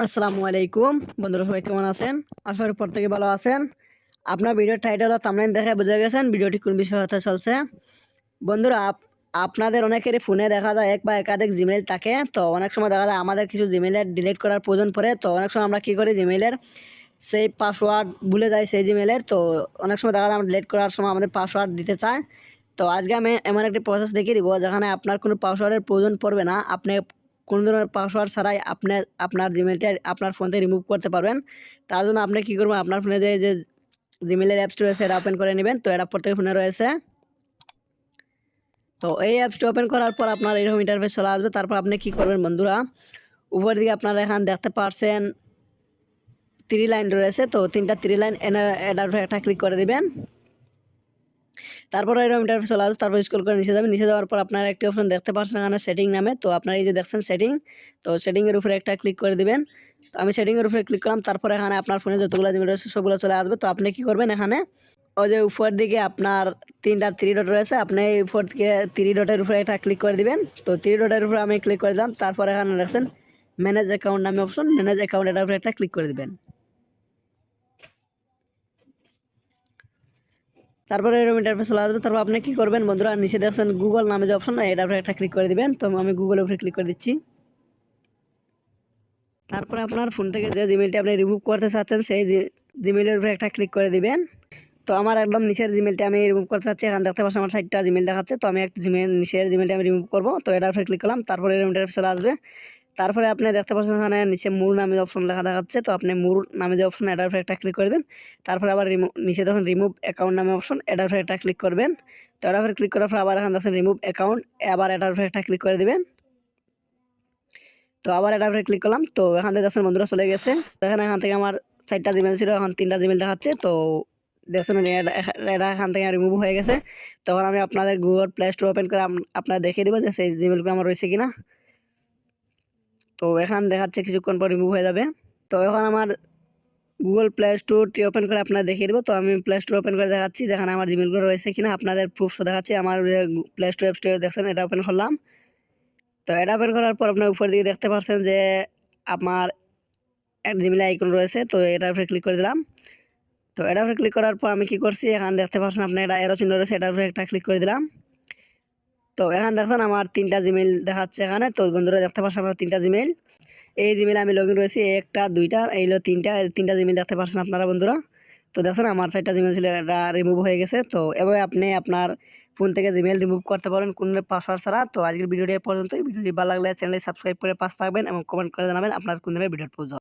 আসসালামু আলাইকুম। বন্ধুরা, সবাই কেমন আছেন? আশা করি প্রত্যেকে ভালো আছেন। আপনার ভিডিওর টাইটেল থামলাইন দেখে বোঝা গেছেন ভিডিওটি কোন বিষয় হতে চলছে। বন্ধুরা, আপ- আপনাদের অনেকেরই ফোনে দেখা যায় এক বা একাধিক জিমেল থাকে। তো অনেক সময় দেখা যায় আমাদের কিছু জিমেলের ডিলিট করার প্রয়োজন পড়ে। তো অনেক সময় আমরা কী করি জিমেলের সেই পাসওয়ার্ড ভুলে যাই সেই জিমেলের তো অনেক সময় দেখা যায় আমরা ডিলিট করার সময় আমাদের পাসওয়ার্ড দিতে চায়। তো আজকে আমি এমন একটি প্রসেস দেখিয়ে দিব যেখানে আপনার কোনো পাসওয়ার্ডের প্রয়োজন পড়বে না। আপনি কোনো ধরনের পাসওয়ার্ড ছাড়াই আপনি, আপনার জিমেলটা আপনার ফোন থেকে রিমুভ করতে পারবেন। তার জন্য আপনি কী করবেন? আপনার ফোনে যে যে জিমেলের অ্যাপসটি রয়েছে এটা ওপেন করে নেবেন। তো এটা প্রত্যেক ফোনে রয়েছে। তো এই অ্যাপসটি ওপেন করার পর আপনার এরকম ইন্টারফেস চলে আসবে। তারপর আপনি কী করবেন বন্ধুরা? উপর দিকে আপনারা এখানে দেখতে পারছেন থ্রি লাইন রয়েছে। তো তিনটা থ্রি লাইন এটার একটা ক্লিক করে দিবেন। তারপর এরকম ইন্টারফেস চলে আসবে তারপর স্কুল করে নিচে যাবেন নিচে যাওয়ার পর আপনারা একটি অপশন দেখতে পাচ্ছেন এখানে সেটিং নামে। তো আপনারা এই যে দেখছেন সেটিং তো সেটিংয়ের উপরে একটা ক্লিক করে দিবেন। তো আমি সেটিংয়ের উপরে ক্লিক করলাম, তারপর এখানে আপনার ফোনে যতগুলো জিমেল রয়েছে সবগুলো চলে আসবে। তো আপনি কী করবেন এখানে? ওই যে উপর দিকে আপনার তিনটা থ্রি ডট রয়েছে, আপনি এই উপর দিকে থ্রি ডটের উপরে একটা ক্লিক করে দিবেন। তো থ্রি ডটের উপরে আমি ক্লিক করে দিলাম, তারপর এখানে দেখছেন ম্যানেজ অ্যাকাউন্ট নামে অপশন ম্যানেজ অ্যাকাউন্ট এটার উপরে একটা ক্লিক করে দিবেন। তারপরে এরকম ইন্টারফেস চলে আসবে। তারপর আপনি কী করবেন বন্ধুরা? নিচে দেখছেন গুগল নামে যে অপশন এটার উপরে একটা ক্লিক করে দিবেন। তো আমি গুগলের উপরে ক্লিক করে দিচ্ছি। তারপরে আপনার ফোন থেকে যে জিমেলটি আপনি রিমুভ করতে চাচ্ছেন, সেই জিমেলের উপরে একটা ক্লিক করে দিবেন। তো আমার একদম নিচের জিমেলটি আমি রিমুভ করতে চাচ্ছি। এখানে দেখতে পাচ্ছি আমার সাইডটা জিমেল দেখাচ্ছে। তো আমি একটা জিমেল নিচের জিমেলটি আমি রিমুভ করব। তো এটার উপরে ক্লিক করলাম। তারপরে এরকম ইন্টারফেস চলে আসবে। তারপরে আপনি দেখতে পাচ্ছেন এখানে নিচে মুর নামে যে অপশন লেখা দেখাচ্ছে, তো আপনি মুর নামে যে অপশন এটার উপরে একটা ক্লিক করবেন। তারপরে আবার রিমুভ নিচে দেখুন রিমুভ অ্যাকাউন্ট নামে অপশন এটার উপরে ক্লিক করবেন। তো এটার উপরে ক্লিক করার পর আবার এখানে দেখছেন রিমুভ অ্যাকাউন্ট আবার এটার উপরে ক্লিক করে দিবেন। তো আবার এটার উপরে ক্লিক করলাম, তো এখান থেকে দেখছেন বন্ধুরা চলে গেছে। এখানে এখান থেকে আমার চারটা জিমেল ছিল, এখন তিনটা জিমেল দেখাচ্ছে। তো দেখছেন এটা এখান থেকে রিমুভ হয়ে গেছে। তখন আমি আপনাদের গুগল প্লে স্টোর ওপেন করে আপনাদের দেখিয়ে দেবো যে সেই জিমেলগুলো আমার রয়েছে কিনা। তো এখান দেখাচ্ছে কিছুক্ষণ পর রিমুভ হয়ে যাবে। তো এখন আমার গুগল প্লে স্টোরটি ওপেন করে আপনার দেখিয়ে দেবো। তো আমি প্লে স্টোর ওপেন করে দেখাচ্ছি। যেখানে আমার জিমেলগুলো রয়েছে কিনা, আপনাদের প্রুফ দেখাচ্ছি। আমার প্লে স্টোর অ্যাপ স্টোর দেখছেন, এটা ওপেন করলাম। তো এটা ওপেন করার পর আপনার উপর দিকে দেখতে পাচ্ছেন যে আমার এক জিমেল আইকন রয়েছে। তো এটার উপরে ক্লিক করে দিলাম। তো এটার উপরে ক্লিক করার পর আমি কি করছি? এখানে দেখতে পাচ্ছেন আপনার এটা এরো চিহ্ন রয়েছে, এটার উপরে একটা ক্লিক করে দিলাম। তো এখানে দেখছেন আমার তিনটা জিমেল দেখাচ্ছে এখানে। তো বন্ধুরা দেখতে পাচ্ছেন আমার তিনটা জিমেল এই জিমেলে আমি লগ ইন রয়েছি একটা, দুইটা, এই হলো তিনটা তিনটা জিমেল দেখতে পাচ্ছেন আপনারা বন্ধুরা। তো দেখছেন আমার চারটা জিমেল ছিল, এটা রিমুভ হয়ে গেছে। তো এভাবে আপনি আপনার ফোন থেকে জিমেল রিমুভ করতে পারেন কোনো পাসওয়ার্ড ছাড়া। তো আজকের ভিডিওটি পর্যন্ত ভিডিওটি ভালো লাগলে চ্যানেলে সাবস্ক্রাইব করে পাশ থাকবেন এবং কমেন্ট করে জানাবেন আপনার কোন ধরনের ভিডিওর প্রয়োজন।